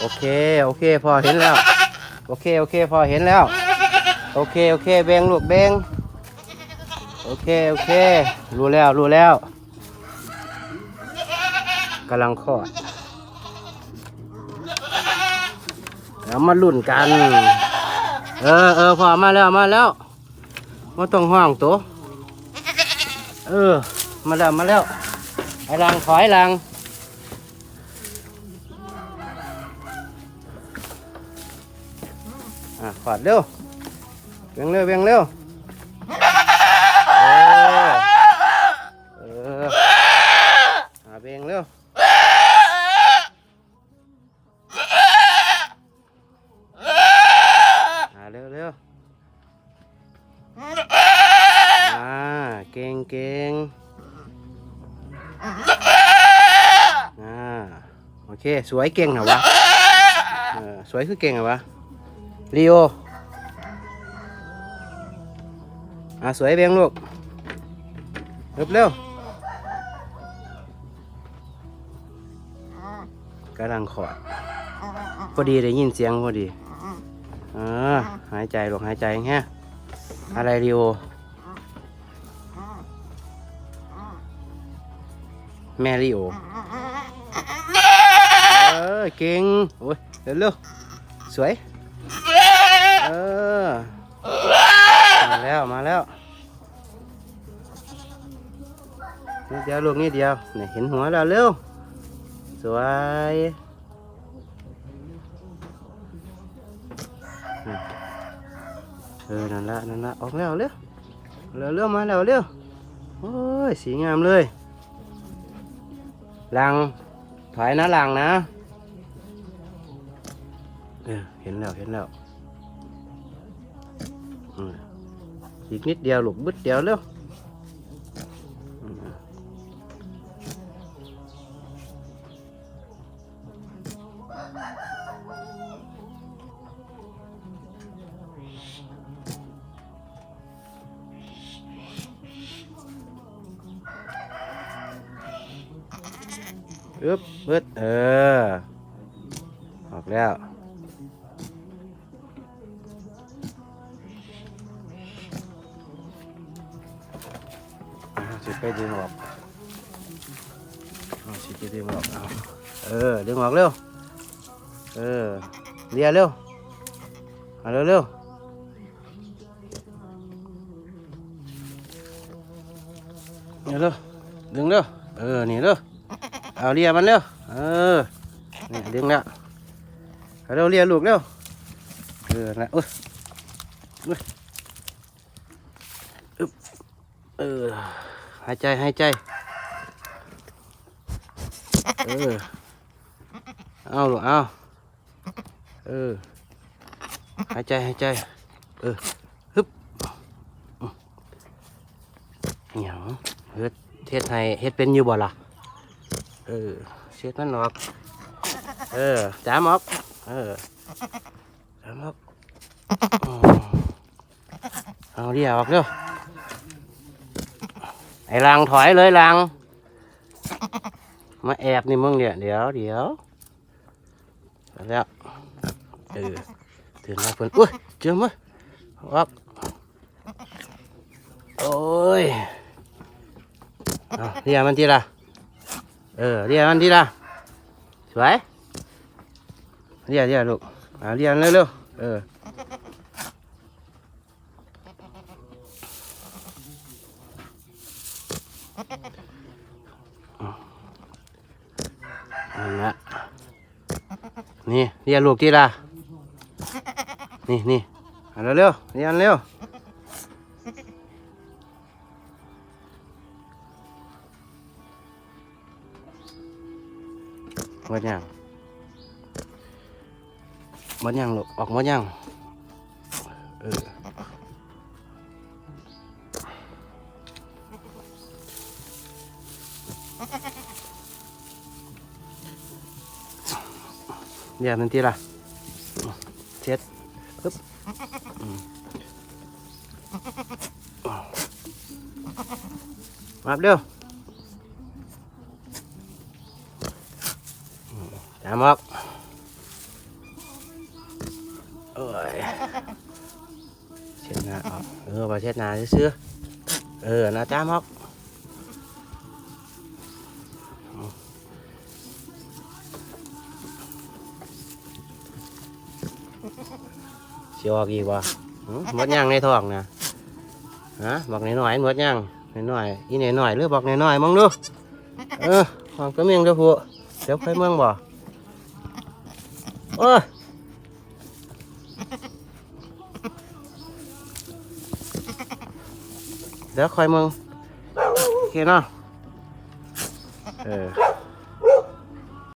โอเค โอเค พอเห็นแล้ว โอเค โอเค พอเห็นแล้ว โอเค โอเค เบงลูกเบงโอเค โอเค รู้แล้ว รู้แล้วกำลังคลอดแล้วมาลุ่นกัน เออเออพอมาแล้ว มาแล้วมาต้องห้องตัว เออ มาแล้ว มาแล้วไอ้ลังถอยลัง อะขอดเร็วเบียงเร็วเบียงเร็วเออเอออะเบียงเร็วอะเร็วเร็วอ่าเก่งเก่งอ่าโอเค สวยเก่งเหรอวะเออสวยคือเก่งเหรอวะ ลีโออะสวยเบงลูกเร็วเร็วกำลังขอดพอดีได้ยินเสียงพอดีอ่าหายใจลูกหายใจแฮะอะไรลีโอแม่ลีโอเออเก่งโอ้ยเร็วเร็วสวย เออ มาแล้วมาแล้วนี่เดียวลูกนี่เดียวเนี่ยเห็นหัวแล้วเร็ว สวยเออนั่นละนั่นละออกแล้วเร็วเร็วเร็วมาแล้วเร็วโอ้ยสีงามเลยลังถอยนะลังนะเห็นแล้วเห็นแล้ว อืมอีกนิดเดียวลูกบึดเดียวเร็วอืมอึ๊บบึดเออ ออกแล้ว สิไปดึงออกเอาสิไปดึงออกเอาเออ ดึงออกเร็ว เออเลียเร็วเอาเร็วเร็วเร็วเร็วดึงเร็ว เออ นี่เร็ว เอาเลียมันเร็ว เออ นี่ดึงแล้วเอาเร็วเลียลูกเร็ว เออนะอุ้ยอุ้ยอึ๊บเออ หายใจหายใจ เออ เอาลูกเอาเออ หายใจหายใจ เออ ฮึบอื้ออิหยังเฮ็ดเฮ็ดให้เฮ็ดเป็นอยู่บ่ล่ะ เออเช็ดมันออก เออจามออก เออจามออกอืมเอาเรียออกเร็ว ไอ้ลังถอยเลยลัง มาแอบนี่มึงเนี่ยเดี๋ยวเดี๋ยวเอาแล้วเออถึงแล้วเพิ่นอุ้ยเจอมั้ยวักโอ้ยเรียมันทีละเออเรียมันทีละสวยเรียเรียลูกเอาเรียเร็วๆเออ นั่นละนี่เรียนลูกที่ละนี่นี่เอาเร็วเรียนเร็วมดยังมดยังลูกออกมดยังเออ เนี่ยนั่นที่ล่ะเช็ดปึ๊บมาเร็วจามอกเอ้ยเช็ดนาออกเออมาเช็ดนาซื้อเออนะจามอก สิออกอีกวะหมดยังในท้องนะฮะบอกหน่อยๆหมดยังหน่อยๆอีหน่อยๆหรือบอกหน่อยๆมองดูเออความกระเมียงเจ้าผู้เดี๋ยวค่อยเมืองบ่เออ เดี๋ยวคอยมึงโอเคเนาะเออ